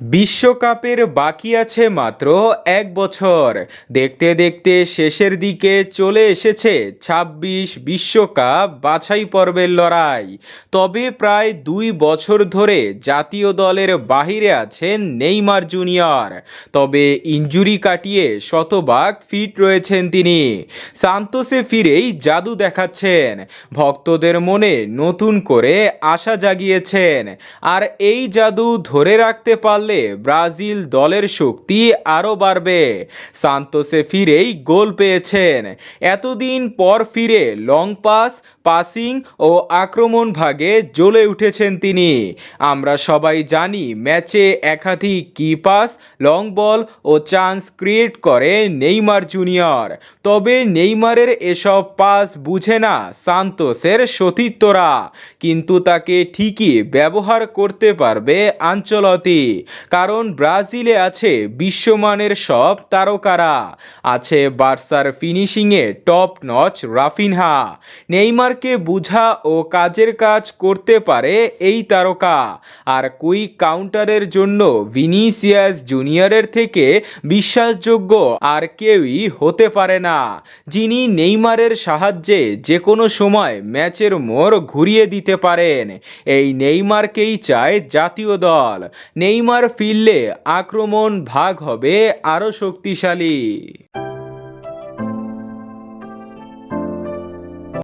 বিশ্বকাপের বাকি আছে মাত্র এক বছর। দেখতে দেখতে শেষের দিকে চলে এসেছে ছাব্বিশ বিশ্বকাপ বাছাই পর্বের লড়াই। তবে প্রায় দুই বছর ধরে জাতীয় দলের বাহিরে আছেন নেইমার জুনিয়র। তবে ইনজুরি কাটিয়ে শতভাগ ফিট রয়েছেন তিনি। সান্তোসে ফিরেই জাদু দেখাচ্ছেন। ভক্তদের মনে নতুন করে আশা জাগিয়েছেন। আর এই জাদু ধরে রাখতে পারলে ব্রাজিল দলের শক্তি আরও বাড়বে। সান্তোসে ফিরেই গোল পেয়েছেন। এতদিন পর ফিরে লং পাস পাসিং ও আক্রমণ ভাগে জ্বলে উঠেছেন তিনি। আমরা সবাই জানি ম্যাচে একাধিক কি পাস, লং বল ও চান্স ক্রিয়েট করে নেইমার জুনিয়র। তবে নেইমারের এসব পাস বুঝে না সান্তোসের সতীর্থরা। কিন্তু তাকে ঠিকই ব্যবহার করতে পারবে আঞ্চলতি, কারণ ব্রাজিলে আছে বিশ্বমানের সব তারকারা। আছে বার্সার ফিনিশিংয়ে টপ নচ রাফিনহা। নেইমারকে বুঝা ও কাজের কাজ করতে পারে এই তারকা। আর কুইক কাউন্টারের জন্য ভিনিসিয়াস জুনিয়রের থেকে বিশ্বাসযোগ্য আর কেউই হতে পারে না, যিনি নেইমারের সাহায্যে যে কোনো সময় ম্যাচের মোড় ঘুরিয়ে দিতে পারেন। এই নেইমারকেই চায় জাতীয় দল। নেইমার ফিরলে আক্রমণ ভাগ হবে আরও শক্তিশালী।